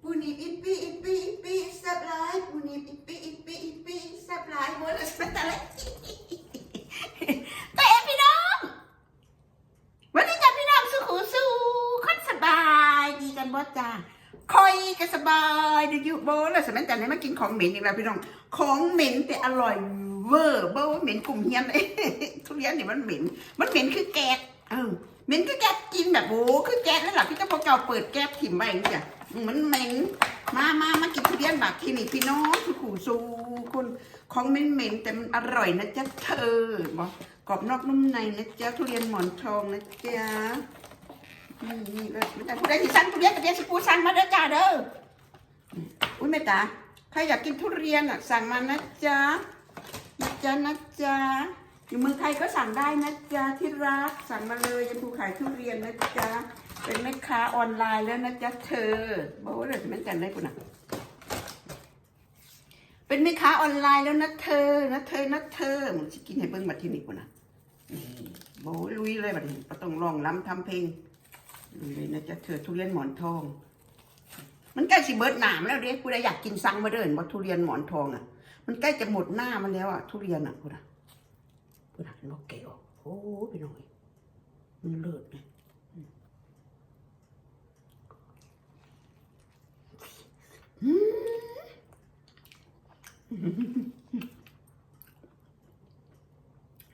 ปูนีบอิปปี้อิปปี้อิปปี้แซ่บหลายปูนีบอิปปี้อิปปี้อิปปี้แซ่บหลายหมดแล้วแซ่บอะไรแต่เอ็มพี่น้อง วันนี้จ้าพี่น้องสุขุสู้คนสบาย ดจ้าคอยก็สบายดีอยู่โบแล้วสมัยแต่ไหนมากินของเหม็นอีกแล้วพี่น้อง ของเหม็นแต่อร่อยเวอร์เบอร์เหม็นกลุ่มเฮียนเลยทุเรียนเนี่ยมันเหม็น มันเหม็นคือแก๊สเออเหม็นคือแก๊สกินแบบโอ้คือแก๊สแล้วหล่ะพี่เจ้าพอเก่าเปิดแก๊สถิ่มไว้อย่างเงี้ยมันเหม็นมามามากินทุเรียนแบบที่นี่พี่น้องสุขุสู้คุณของเหม็นเหม็นแต่มันอร่อยนะจ๊ะเธอบอกกรอบนอกนุ่มในนะจ๊ะทุเรียนหมอนทองนะจ๊ะ นี่นี่เลยไม่แต่ผู้ใดที่สั่งทุเรียนกับเรียนสปูสั่งมาเด้อจ้าเด้ออุ้ยแม่ตาใครอยากกินทุเรียนอะสั่งมานะจ๊ะนะจ๊ะนะจ๊ะอยู่เมืองไทยก็สั่งได้นะจ๊ะที่รักสั่งมาเลยยังภูขายทุเรียนนะจ๊ะเป็นแม่ค้าออนไลน์แล้วนะจ๊ะเธอบอกว่าเดี๋ยวจะไม่กันได้ปุ่นอะเป็นแม่ค้าออนไลน์แล้วนะเธอนะเธอนะเธอมึงจะกินให้เบิ้งมาที่นี่ปุ่นอะโบลุยเลยบัดนี้ต้องลองล้ำทำเพลง เลยนะจ๊ะเธอทุเรียนหมอนทอง มันใกล้สิเบิร์ดหนามแล้วเด้กูได้อยากกินซังมาเดินว่าทุเรียนหมอนทองอะ มันใกล้จะหมดหน้ามันแล้วอะทุเรียนอะกูนะกูนะนกเกลโอ้ไปหน่อยมันเลิศไงอืม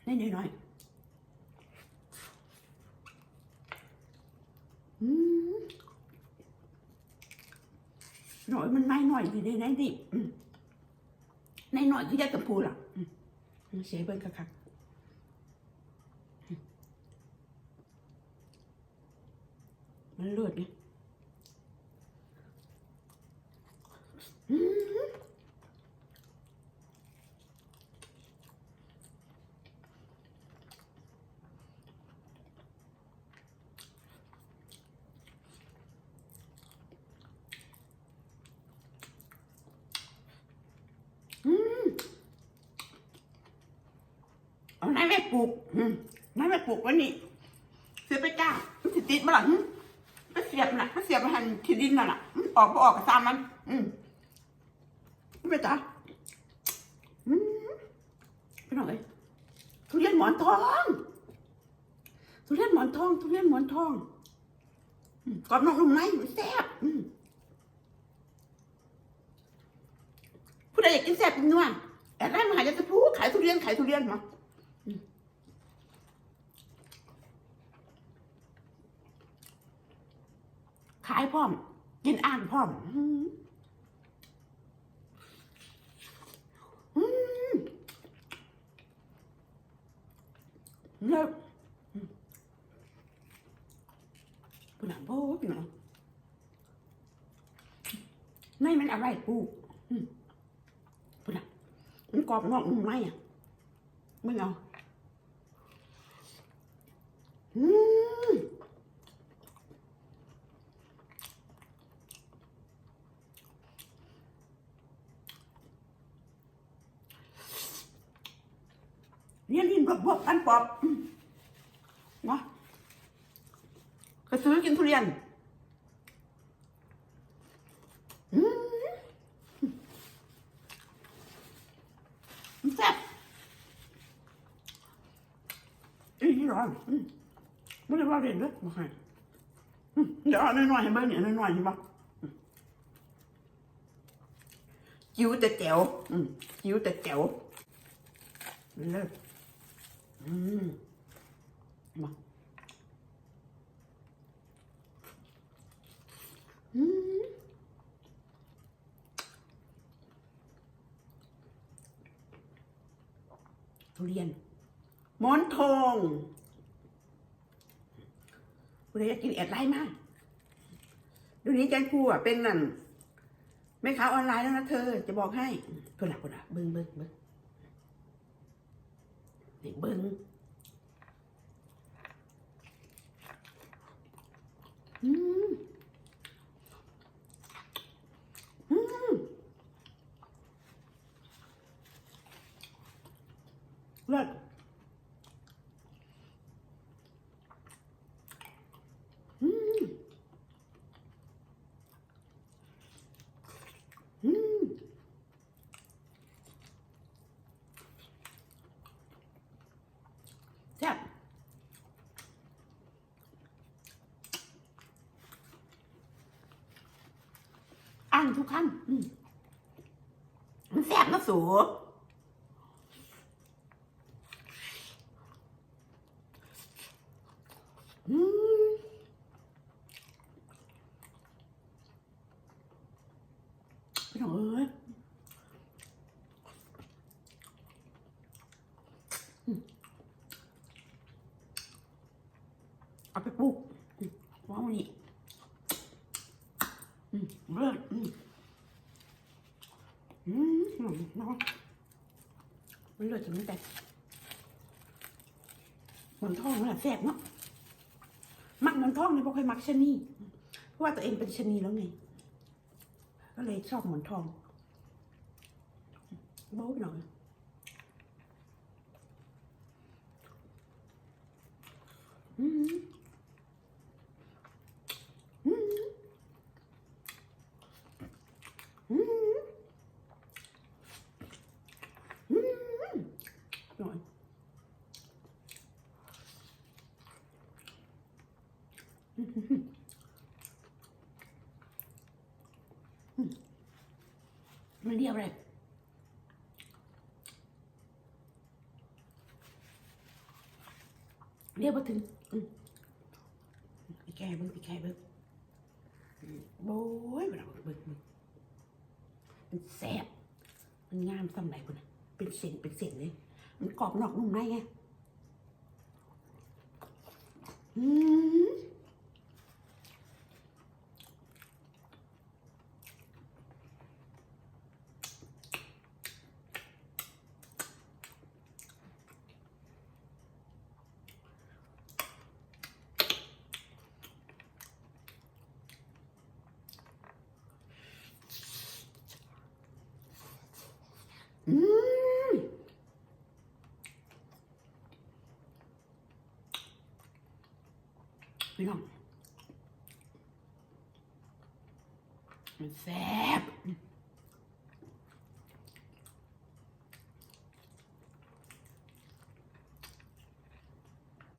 นี่หน่อยๆ อืม หน่อยมันไม่หน่อยอยู่ในนั้นดิในหน่อยที่ได้กับพูล่ะเสียเบิ้งคักๆอืมมันเลือดไงอืมเอาไหนแม่ ปลูกอืมไหนแม่ปลูกวันนี้เสียไปจ้างมันสิติดมาหลังไปเสียบน่ะไปเสียบมาหันที่ดินน่ะน่ะมันออกก็ออกกับตามมัน อืมไม่จ้าอืมไปหน่อยทุเรียนหมอนทองทุเรียนหมอนทองทุเรียนหมอนทองอืมกรอบนอกนุ่มในมันแซ่บอืมผู้ใดอยากกินแซ่บกินนัวแต่ได้มาหาจะพูดขายทุเรียนขายทุเรียนมา ขายพร้อม กินอ่างพร้อมอืมอืมเลิกปุ่นหนังโบ้ปุ่นหนังไม่มันอะไรปูอืมปุ่นหนังมันกรอบนอกนุ่มในอะไม่เอา อืม เรียนดินกับพวกกันปอบเนาะก็ซื้อกินทุเรียนอืมแซ่บอีนี่ร้อนไม่ได้ว่าเรียนด้วยมาให้เดี๋ยวน่อยๆให้เบิ้งเนี่ยน่อยๆเห็นปะจิ๋วแต่แจ๋วจิ๋วแต่แจ๋วเลิศ อืมมาอืมทุเรียนหมอนทองกูเลยอยากกินแอดไลน์มากดูนี้แกงกูอะเป็นนั่นแม่ค้าออนไลน์แล้วนะเธอ จะบอกให้เพื่อนหลักคนอะเบิ้งเบิ้งเบิ้ง นี่เบิ้งอืมอืมเลิศอืมอืม แซ่บอ่านทุกคำอืมมันแซ่บนะสูพี่น้องเอ้ยอืมเอาไปปลูกอืมว้าวนี่อืมเลิศอืมอืมหอมเนาะ มันเลิศจังแต่หมอนทองน่ะแซ่บเนาะมักหมอนทองเลยเพราะเคยมักชะนีเพราะว่าตัวเองเป็นชะนีแล้วไงก็เลยชอบหมอนทองโบ๊ะหน่อยอืมอืมอืมอืมหน่อย มันเรียกอะไรเรียกว่าถึงอืมพี่แกเบิ้งพี่แกเบิ้งโบ้ยเบิ้งเบิ้งเบิ้งมันแซ่บมันงามสำไหนคนน่ะเป็นเส้นเป็นเส้นเลยมันกรอบนอกนุ่มในไงอืม พี่น้องมันแซ่บ